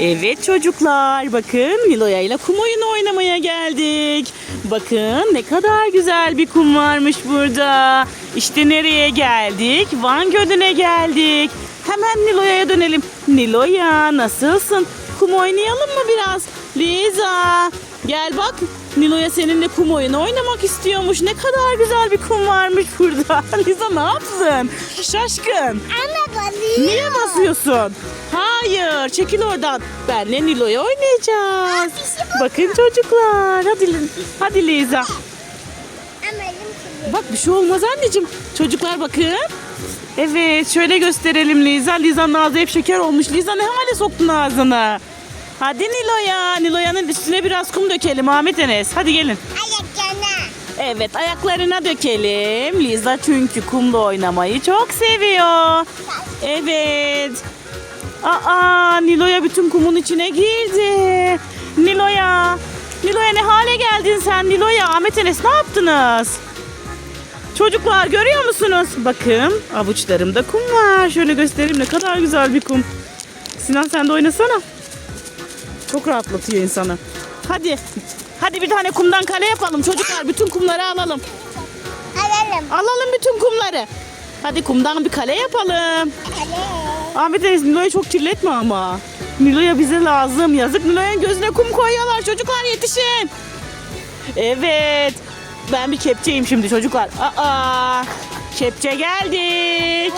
Evet çocuklar bakın Nilo'ya ile kum oyunu oynamaya geldik. Bakın ne kadar güzel bir kum varmış burada. İşte nereye geldik? Van Gölü'ne geldik. Hemen Nilo'ya dönelim. Nilo'ya nasılsın? Kum oynayalım mı biraz? Liza gel bak Nilo'ya seninle kum oyunu oynamak istiyormuş. Ne kadar güzel bir kum varmış burada. Liza ne yaptın? Şaşkın. Ama balıyor. Niye basıyorsun? Hayır, çekil oradan. Benle Nilo'ya oynayacağız. Bakın çocuklar. Hadi, hadi Liza. Bak bir şey olmaz anneciğim. Çocuklar bakın. Evet, şöyle gösterelim Liza. Liza'nın ağzı hep şeker olmuş. Liza ne hale soktun ağzını? Hadi Nilo'ya. Nilo'yanın üstüne biraz kum dökelim Ahmet Enes. Hadi gelin. Ayaklarına. Evet ayaklarına dökelim. Liza çünkü kumda oynamayı çok seviyor. Evet. Aa Nilo'ya bütün kumun içine girdi. Nilo'ya. Nilo'ya ne hale geldin sen Nilo'ya? Ahmet Enes ne yaptınız? Çocuklar görüyor musunuz? Bakın avuçlarımda kum var. Şöyle göstereyim ne kadar güzel bir kum. Sinan sen de oynasana. Çok rahatlatıyor insanı. Hadi. Hadi bir tane kumdan kale yapalım çocuklar. Bütün kumları alalım. Alalım. Alalım bütün kumları. Hadi kumdan bir kale yapalım. Ale. Ahmet Enes Nilo'yu çok kirletme ama. Nilo'ya bize lazım. Yazık Nilo'nun gözüne kum koyuyorlar. Çocuklar yetişin. Evet. Ben bir kepçeyim şimdi çocuklar. Aa, kepçe geldi.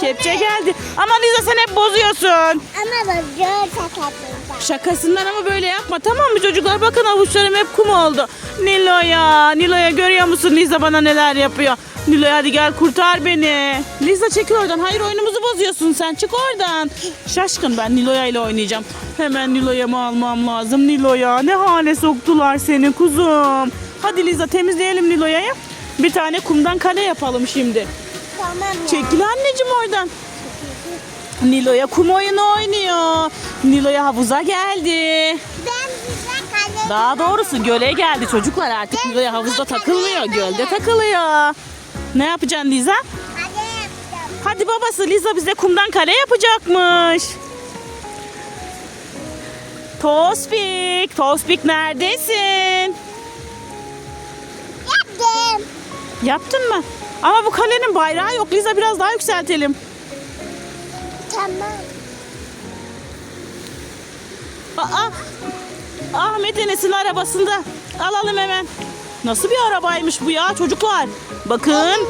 Kepçe geldi. Ama Liza sen hep bozuyorsun. Ama balıyor sakatlıkta. Şakasından ama böyle yapma tamam mı çocuklar? Bakın avuçlarım hep kum oldu. Nilo'ya, Nilo'ya görüyor musun Liza bana neler yapıyor? Nilo'ya hadi gel kurtar beni. Liza çekil oradan. Hayır oyunumuzu bozuyorsun sen. Çık oradan. Şaşkın ben Nilo'ya ile oynayacağım. Hemen Nilo'ya mı almam lazım? Nilo'ya ne hale soktular seni kuzum. Hadi Liza temizleyelim Nilo'ya'yı. Bir tane kumdan kale yapalım şimdi. Tamam ya. Çekil anneciğim oradan. Nilo'ya kum oyunu oynuyor. Nilo'ya havuza geldi. Ben bize kale. Daha doğrusu göle geldi çocuklar artık Nilo'ya havuzda takılmıyor. Gölde takılıyor. Ne yapacaksın Liza? Kale yapacağım. Hadi babası Liza bize kumdan kale yapacakmış. Tospik, Tospik neredesin? Yaptım. Yaptın mı? Ama bu kalenin bayrağı yok. Liza biraz daha yükseltelim. Tamam. Aa, Ahmet Enes'in arabasında. Alalım hemen. Nasıl bir arabaymış bu ya çocuklar? Bakın.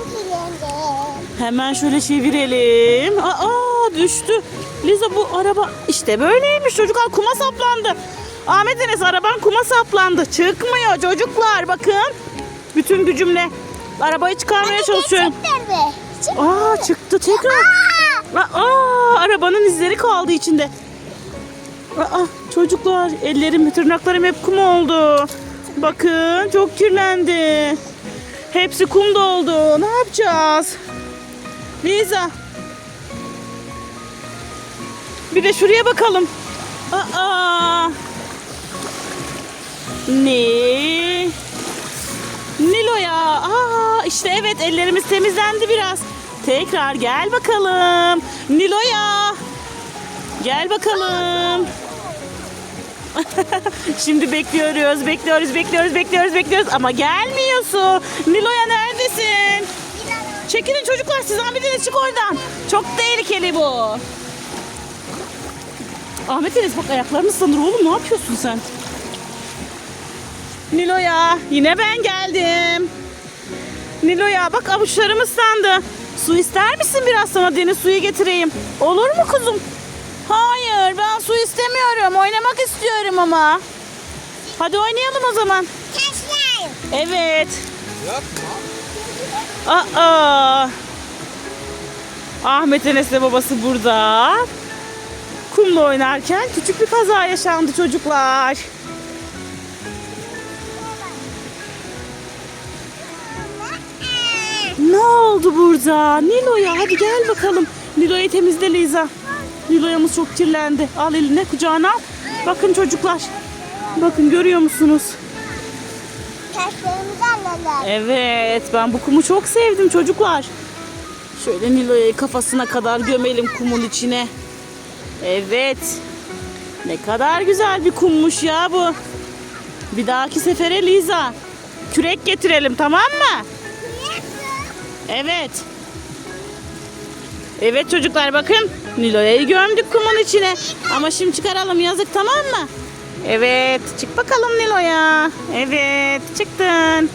Hemen şöyle çevirelim. Aa düştü. Liza bu araba işte böyleymiş çocuklar kuma saplandı. Ahmet Enes araban kuma saplandı. Çıkmıyor çocuklar bakın. Bütün gücümle arabayı çıkarmaya çalışıyorum. Gerçekten mi? Çık- Aa çıktı tekrar. Aa! Aa arabanın izleri kaldı içinde. Aa çocuklar ellerim tırnaklarım hep kum oldu. Bakın çok kirlendi. Hepsi kum doldu. Ne yapacağız? Liza. Bir de şuraya bakalım. Aa. Ne? Nilo'ya. Aa işte evet ellerimiz temizlendi biraz. Tekrar gel bakalım. Nilo'ya. Gel bakalım. Şimdi bekliyoruz, bekliyoruz, bekliyoruz, bekliyoruz, bekliyoruz ama gelmiyorsun. Nilo'ya neredesin? Çekilin çocuklar siz Ahmet Enes çık oradan. Çok tehlikeli bu. Ahmet Enes bak ayaklarını ıslanır oğlum ne yapıyorsun sen? Nilo'ya yine ben geldim. Nilo'ya bak avuçlarım ıslandı. Su ister misin biraz sana deniz suyu getireyim? Olur mu kuzum? Hayır ben su istemiyorum. Oynamak istiyorum ama. Hadi oynayalım o zaman. Taşlar. Evet. Aa. Ahmet Enes'le babası burada. Kumla oynarken küçük bir kaza yaşandı çocuklar. Oldu burada? Nilo'ya hadi gel bakalım. Nilo'yu temizle Liza. Nilo'yamız çok kirlendi. Al eline kucağına al. Bakın çocuklar. Bakın görüyor musunuz? Taşlarımızı alalım. Evet ben bu kumu çok sevdim çocuklar. Şöyle Nilo'yu kafasına kadar gömelim kumun içine. Evet. Ne kadar güzel bir kummuş ya bu. Bir dahaki sefere Liza kürek getirelim tamam mı? Evet. Evet çocuklar bakın. Nilo'yu gömdük kumun içine. Ama şimdi çıkaralım yazık tamam mı? Evet çık bakalım Nilo'ya. Evet çıktın.